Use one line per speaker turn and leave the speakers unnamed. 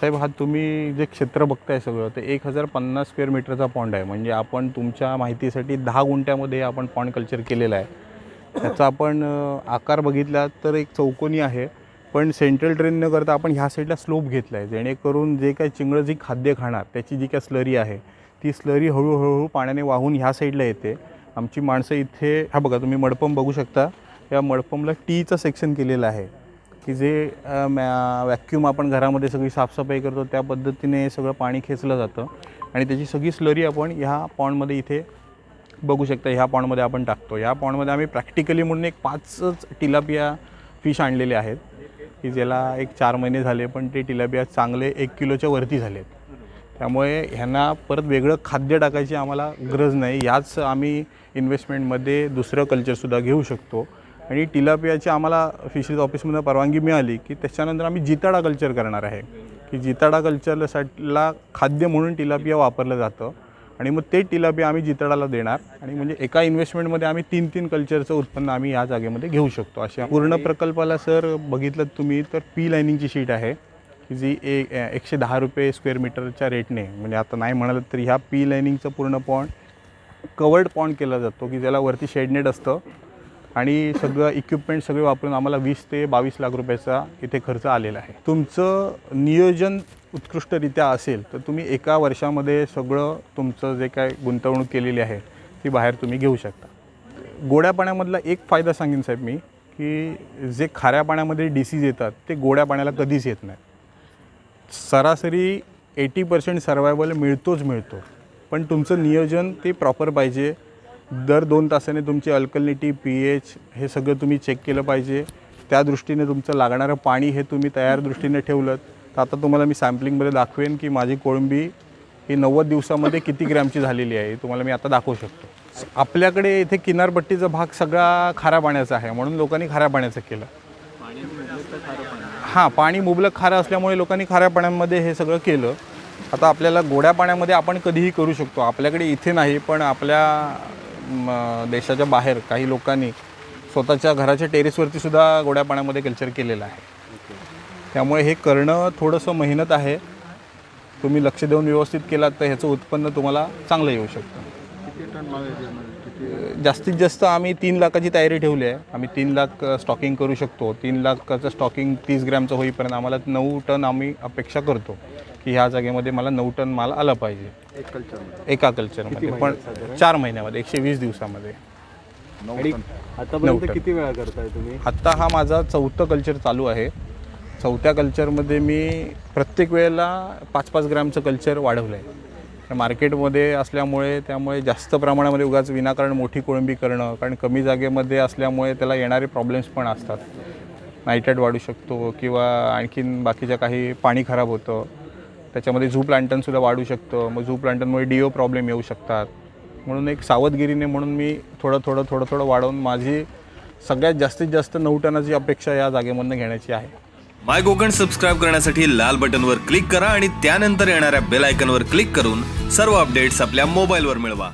साहेब हा तुम्ही जे क्षेत्र बघताय सगळं ते एक हजार पन्नास स्क्वेअर मीटरचा पॉन्ड आहे. म्हणजे आपण तुमच्या माहितीसाठी दहा गुंठ्यामध्ये आपण पॉन्ड कल्चर केलेला आहे. त्याचा आपण आकार बघितला तर एक चौकोनी आहे. पण सेंट्रल ट्रेन न करता आपण ह्या साईडला स्लोप घेतला आहे जेणेकरून जे काही चिंगळं जी खाद्य खाणार त्याची जी काय स्लरी आहे ती स्लरी हळूहळू पाण्याने वाहून ह्या साईडला येते. आमची माणसं इथे हा बघा तुम्ही मडपम बघू शकता. या मडपमला टीचं सेक्शन केलेलं आहे. की जे वॅक्यूम आपण घरामध्ये सगळी साफसफाई करतो त्या पद्धतीने सगळं पाणी खेचलं जातं. आणि त्याची सगळी स्लरी आपण ह्या पॉन्डमध्ये इथे बघू शकता. ह्या पॉन्डमध्ये आपण टाकतो. ह्या पॉन्डमध्ये आम्ही प्रॅक्टिकली म्हणून एक पाचच टिलापिया फिश आणलेले आहेत की ज्याला एक चार महिने झाले पण ते टिलापिया चांगले एक किलोच्या वरती झालेत. त्यामुळे ह्यांना परत वेगळं खाद्य टाकायची आम्हाला गरज नाही. याच आम्ही इन्व्हेस्टमेंटमध्ये दुसरं कल्चरसुद्धा घेऊ शकतो. आणि टिलापियाची आम्हाला फिशरीज ऑफिसमधून परवानगी मिळाली की त्याच्यानंतर आम्ही जिताडा कल्चर करणार आहे. की जिताडा कल्चरसाठीला खाद्य म्हणून टिलापिया वापरलं जातं आणि मग ते टिलापिया आम्ही जिताडाला देणार आणि म्हणजे एका इन्व्हेस्टमेंटमध्ये आम्ही तीन तीन कल्चरचं उत्पन्न आम्ही या जागेमध्ये घेऊ शकतो. अशा पूर्ण प्रकल्पाला सर बघितलं तुम्ही तर पी लाईनिंगची शीट आहे. की जी ए एकशे दहा रुपये स्क्वेअर मीटरच्या रेटने म्हणजे आता नाही म्हणालं तरी ह्या पी लाईनिंगचं पूर्ण पॉन्ड कवर्ड पॉन्ड केला जातो की ज्याला वरती शेडनेट असतं. आणि सगळं इक्विपमेंट सगळे वापरून आम्हाला वीस ते बावीस लाख रुपयाचा इथे खर्च आलेला आहे. तुमचं नियोजन उत्कृष्टरित्या असेल तर तुम्ही एका वर्षामध्ये सगळं तुमचं जे काय गुंतवणूक केलेली आहे ती बाहेर तुम्ही घेऊ शकता. गोड्या पाण्यामधला एक फायदा सांगेन साहेब मी की जे खाऱ्या पाण्यामध्ये डिसीज येतात ते गोड्या पाण्याला कधीच येत नाही सरासरी एटी पर्सेंट सर्वायवल मिळतोच मिळतो पण तुमचं नियोजन ते प्रॉपर पाहिजे. दर दोन तासाने तुमची अल्कलिनिटी पी एच हे सगळं तुम्ही चेक केलं पाहिजे. त्या दृष्टीने तुमचं लागणारं पाणी हे तुम्ही तयार दृष्टीने ठेवलं तर आता तुम्हाला मी सॅम्पलिंगमध्ये दाखवेन की माझी कोळंबी ही नव्वद दिवसामध्ये किती ग्रॅमची झालेली आहे. तुम्हाला मी आता दाखवू शकतो. आपल्याकडे इथे किनारपट्टीचा भाग सगळा खाऱ्या पाण्याचा आहे म्हणून लोकांनी खाऱ्या पाण्याचं केलं. हां पाणी मुबलक खारं असल्यामुळे लोकांनी खाऱ्या पाण्यामध्ये हे सगळं केलं. आता आपल्याला गोड्या पाण्यामध्ये आपण कधीही करू शकतो. आपल्याकडे इथे नाही पण आपल्या देशाच्या बाहेर काही लोकांनी स्वतःच्या घराच्या टेरेसवरती सुद्धा गोड्या पाण्यामध्ये कल्चर केलेलं आहे. त्यामुळे हे करणं थोडंसं मेहनत आहे. तुम्ही लक्ष देऊन व्यवस्थित केलात तर ह्याचं उत्पन्न तुम्हाला चांगलं येऊ शकतं. जास्तीत जास्त आम्ही तीन लाखाची तयारी ठेवली आहे. आम्ही तीन लाख स्टॉकिंग करू शकतो. तीन लाखाचं स्टॉकिंग तीस ग्रॅमचं होईपर्यंत आम्हाला नऊ टन आम्ही अपेक्षा करतो. की ह्या जागेमध्ये मला नऊ टन माल आला पाहिजे.
एक कल्चर
एका कल्चरमध्ये पण चार महिन्यामध्ये एकशे वीस दिवसामध्ये.
आतापर्यंत किती वेळा करताय तुम्ही?
आत्ता हा माझा चौथं कल्चर चालू आहे. चौथ्या कल्चरमध्ये मी प्रत्येक वेळेला पाच पाच ग्रॅमचं कल्चर वाढवलं आहे मार्केटमध्ये असल्यामुळे त्यामुळे जास्त प्रमाणामध्ये उगाच विनाकारण मोठी कोळंबी करणं कारण कमी जागेमध्ये असल्यामुळे त्याला येणारे प्रॉब्लेम्स पण असतात. नायट्रेट वाढू शकतो किंवा आणखीन बाकीच्या काही पाणी खराब होतं. त्याच्यामध्ये झू प्लांटनसुद्धा वाढू शकतं. मग झू प्लांटनमुळे डिओ प्रॉब्लेम येऊ शकतात. म्हणून एक सावधगिरीने म्हणून मी थोडं थोडं थोडं थोडं वाढवून माझी सगळ्यात जास्तीत जास्त नऊ टनाची अपेक्षा या जागेमधनं घेण्याची आहे.
माय कोकण सबस्क्राईब करण्यासाठी लाल बटनवर क्लिक करा आणि त्यानंतर येणाऱ्या बेल आयकनवर क्लिक करून सर्व अपडेट्स आपल्या मोबाईलवर मिळवा.